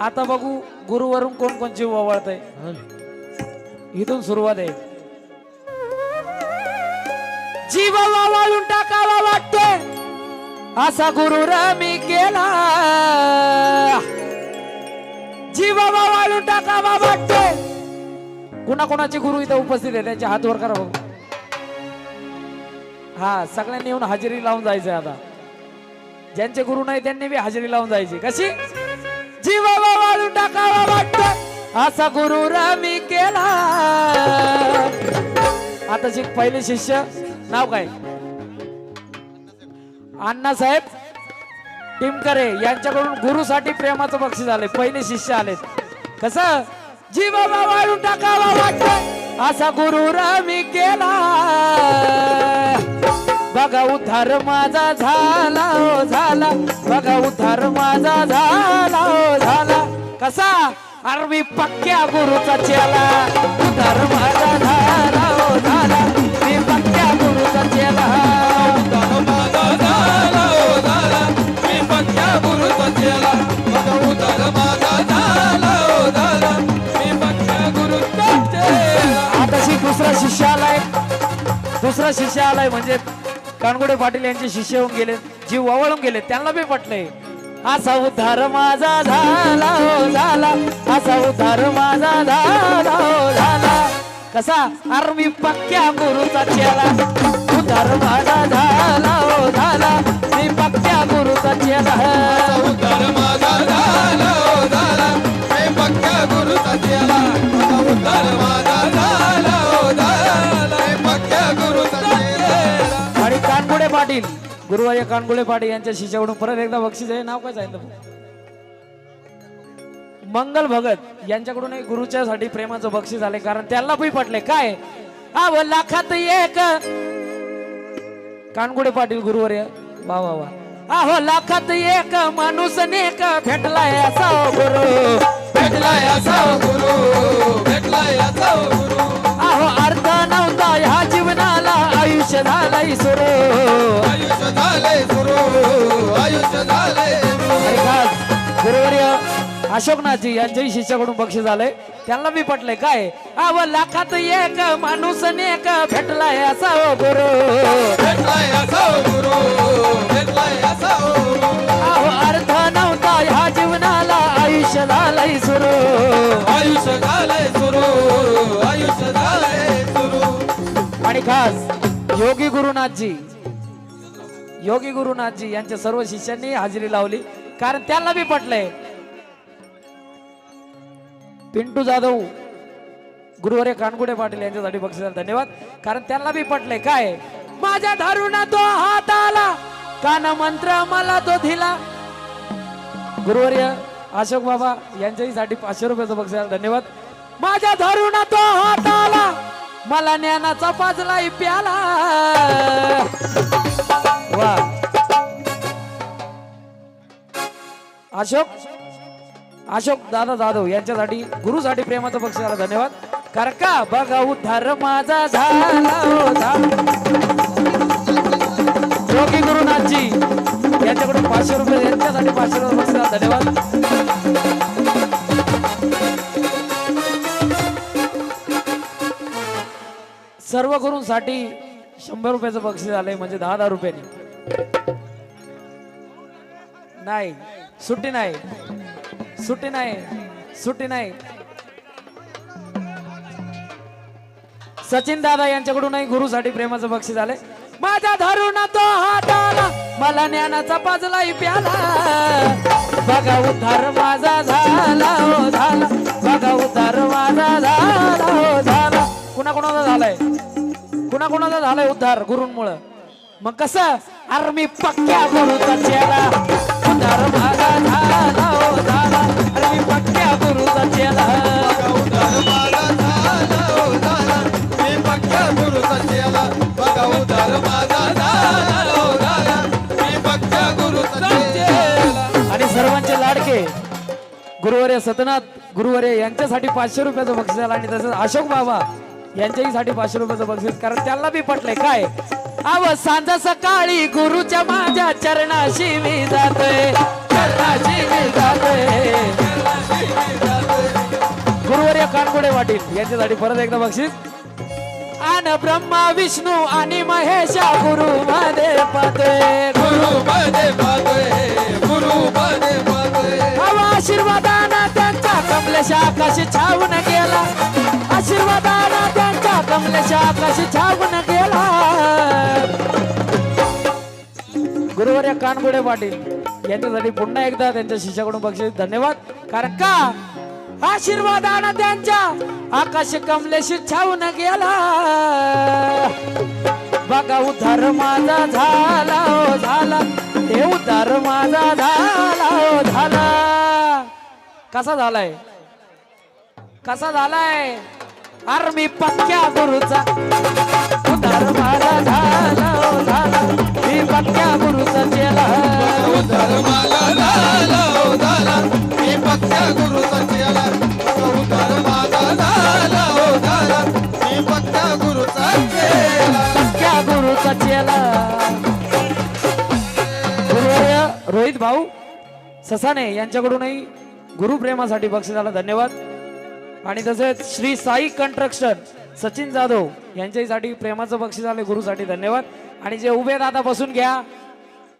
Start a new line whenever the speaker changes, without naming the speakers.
आता बघू गुरुवरून कोण कोण जीव ओवाळत आहे इथून सुरुवात आहे. जीव ओवाळून टाकावा वाटतोय. असा गुरु मी केला. जीव ओवाळून टाकावा वाटतोय. कुणा कोणाचे गुरु इथं उपस्थित आहे? त्यांचे हात वर करा बघू. हा सगळ्यांनी येऊन हजेरी लावून जायचंय आता. ज्यांचे गुरु नाही त्यांनी बी हजेरी लावून जायची. कशी? जीवावा वाळून टाकावा वाटत. असा गुरु रामी केला. आता शिक पहिले शिष्य. नाव काय? अण्णासाहेब टिमकरे यांच्याकडून गुरुसाठी प्रेमाचं बक्षीस आले पहिले शिष्य आले कसं? जीवावा वाळून टाकावा वाटत. असा गुरु रामी केला. बघा उद्धार माझा झाला हो झाला. बघा उद्धार माझा झाला. कसा अरे मी पक्क्या गुरुचा चेला. उद्धार माझा झाला हो झाला मी पक्क्या गुरुचा चेला. आताशी दुसरा शिष्य आलाय. दुसरा शिष्य आलाय म्हणजे कानगुडे पाटील यांचे शिष्य होऊन गेले जीव वळून गेले त्यांना बी पटले असा उद्धार माझा झाला हो झाला. असा उद्धार माझा झाला हो झाला. कसा आर्मी मी पक्क्या गुरुचा चेला. उद्धार माझा झाला हो झाला. मी पक्क्या गुरुचा चेला. आणि गुरुवारी कानगुळे पाटील यांच्या शिष्याकडून परत एकदा बक्षीस आहे नाव काय सांगितलं मंगल भगत यांच्याकडून गुरुच्यासाठी गुरुच्या साठी प्रेमाचं बक्षीस आले कारण त्यांना पण पटले काय? लाखात एक. कानगुडे पाटील गुरुवर्य वा वा वा. अहो लाखात एक माणूस नेक भेटलाय असा हो गुरु भेटलाय असा गुरु. अहो अर्थ नव्हता ह्या जीवनाला आयुष्य झालंय सुरू. आणि खास गुरुवर्य अशोकनाथजी यांच्याही शिष्याकडून बक्षीस आलंय त्यांना मी पटलंय काय? अव लाखात एक माणूस नेक भेटलाय असा हो गुरु. अहो अर्थ नव्हता ह्या जीवनाला आयुष्य झालंय सुरू.
आयुष्य झालंय सुरू. आयुष्य झालंय सुरू.
आणि खास योगी गुरुनाथजी. योगी गुरुनाथजी यांच्या सर्व शिष्यांनी हजेरी लावली. कारण त्यांना बी पटलंय. पिंटू जाधव गुरुवारे कानगुडे पाटील यांच्यासाठी बक्षिसाला धन्यवाद. कारण त्यांना बी पटलंय. काय? माझ्या धारुणा तो हात आला. कान मंत्र मला तो दिला. गुरुवर्य अशोक बाबा यांच्याही साठी पाचशे रुपयाचं बक्षिसाला धन्यवाद. माझ्या धारुना तो हात आला. मला ज्ञानाचा पाजलाय प्याला. वा. अशोक अशोक दादा जाधव यांच्यासाठी गुरुसाठी प्रेमाचं बक्षीस धन्यवाद. कारण का? बघा उद्धार माझा झाला योगी गुरुनाथजी यांच्याकडून पाचशे रुपये यांच्यासाठी पाचशे रुपये धन्यवाद. सर्व गुरूंसाठी शंभर रुपयाचं बक्षीस आलंय म्हणजे दहा दहा रुपयाने. नाही सुट्टी नाही. सुट्टी नाही सुट्टी नाही. सचिन दादा यांच्याकडूनही गुरुसाठी प्रेमाचं बक्षीस आलंय. माझ्या धरून तो हाताला मला ज्ञानाचा पाजलाही प्याला. बघा उद्धार कुणाचा झालाय उद्धार गुरुंमुळं? मग कसं? अरे मी पक्क्या गुरुचा चेला. उद्धार माझा झाला हो झाला. अरे मी पक्क्या गुरुचा चेला.
उद्धार माझा झाला हो झाला. मी पक्क्या गुरुचा चेला. बघा उद्धार माझा झाला हो झाला. मी पक्क्या गुरुचा चेला.
आणि सर्वांचे लाडके गुरुवर्य सतनाथ गुरुवर्य यांच्यासाठी पाचशे रुपयाचं बक्षीस आलं आणि तसंच अशोक बाबा यांच्याही साठी पाचशे रुपयाचं बक्षीस कारण त्यांना बी पटलंय. काय? अव सांज सकाळी गुरुच्या माझ्या चरणाशी मी जातोय. चरणाशी मी जातोय. पाटील यांच्यासाठी परत एकदा बक्षीस. आन ब्रह्मा विष्णू आणि महेशा गुरु मध्ये पाहतोय
गुरु मध्ये पाहतोय गुरु मध्ये पाहतोय
हवा आशीर्वादाना त्यांचा कमलेश आकाशी छावून गेला आशीर्वादाना त्यांचा कमलेश आकाशी छावून गेला. गुरुवर्य कानगुडे पाटील यांच्यासाठी पुन्हा एकदा त्यांच्या शिष्याकडून बक्षीस धन्यवाद. कारण का? आशीर्वादाना त्यांच्या आकाश कमलेशी छावून गेला. बघा उधार माझा झाला हो झाला. ते उधार माझा झाला हो झाला. कसा झालाय? कसा झालाय? अर मी पक्क्या गुरुचा. उद्धार माझा झाला हो झाला. मी पक्क्या गुरुचा चेला.
उद्धार मला झाला हो झाला. मी पक्क्या गुरुचा चेला. उद्धार माझा झाला झाला. मी पक्क्या गुरुचा चेला.
पक्क्या गुरुचा चेला. रोहित भाऊ ससाने यांच्याकडूनही गुरुप्रेमासाठी बक्षिसाला धन्यवाद. आणि तसेच श्री साई कन्स्ट्रक्शन सचिन जाधव यांच्यासाठी प्रेमाचं बक्षीस आले गुरुसाठी धन्यवाद. आणि जे उभे दादा बसून घ्या